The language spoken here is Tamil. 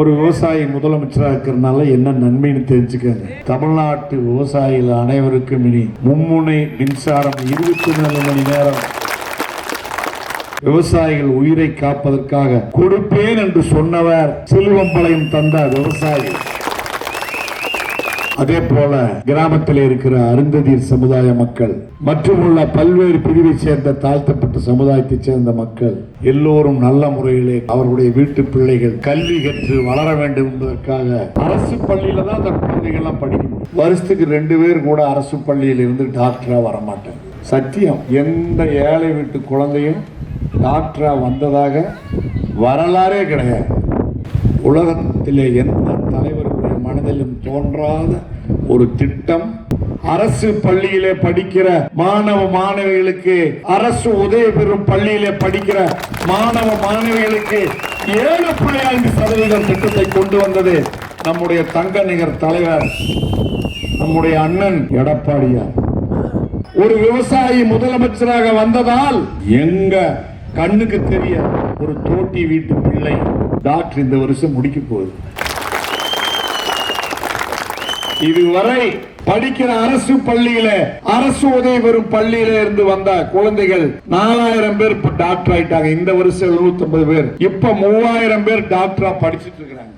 ஒரு விவசாயி முதலமைச்சராக இருக்கிறதுனால என்ன நன்மைன்னு தெரிஞ்சுக்கங்க. தமிழ்நாட்டு விவசாயிகள் அனைவருக்கும் இனி மும்முனை மின்சாரம் இருபத்தி நாலு மணி நேரம். விவசாயிகள் உயிரை காப்பதற்காக கொடுப்பேன் என்று சொன்னவர் செல்வம்பளையும் தந்தார் விவசாயி. அதே போல கிராமத்தில் இருக்கிற அருந்ததியர் சமுதாய மக்கள் மற்றும் உள்ள பல்வேறு பிரிவை சேர்ந்த தாழ்த்தப்பட்ட சமுதாயத்தை சேர்ந்த மக்கள் எல்லோரும் நல்ல முறையிலே அவருடைய வீட்டு பிள்ளைகள் கல்வி கற்று வளர வேண்டும் என்பதற்காக அரசு பள்ளியில தான் அந்த குழந்தைகள் எல்லாம் படிக்கணும் வருஷத்துக்கு ரெண்டு பேர் கூட அரசு பள்ளியில் இருந்து டாக்டரா வரமாட்டாங்க. சத்தியம் எந்த ஏழை வீட்டு குழந்தையும் டாக்டரா வந்ததாக வரலாறே கிடையாது. உலகத்திலே எந்த தலைவர் மனதிலும் தோன்றாத ஒரு திட்டம். அரசு பள்ளியிலே படிக்கிற மாணவ மாணவிகளுக்கு அரசு உதவி பெறும் பள்ளியிலே படிக்கிற மாணவ மாணவிகளுக்கு ஏழு புள்ளி ஐந்து சதவீதம் திட்டத்தை கொண்டு வந்தது நம்முடைய தங்க நிகர் தலைவர் நம்முடைய அண்ணன் எடப்பாடியார். ஒரு விவசாயி முதலமைச்சராக வந்ததால் எங்க கண்ணுக்கு தெரிய ஒரு தோட்டி வீட்டு பிள்ளை டாக்டர் இந்த வருஷம் முடிக்க போகுது. இதுவரை படிக்கிற அரசு பள்ளியில அரசு உதவி பெறும் பள்ளியில இருந்து வந்த குழந்தைகள் நாலாயிரம் பேர் இப்ப டாக்டர் ஆயிட்டாங்க. இந்த வருஷம் 750 பேர். இப்ப மூவாயிரம் பேர் டாக்டரா படிச்சுட்டு இருக்கிறாங்க.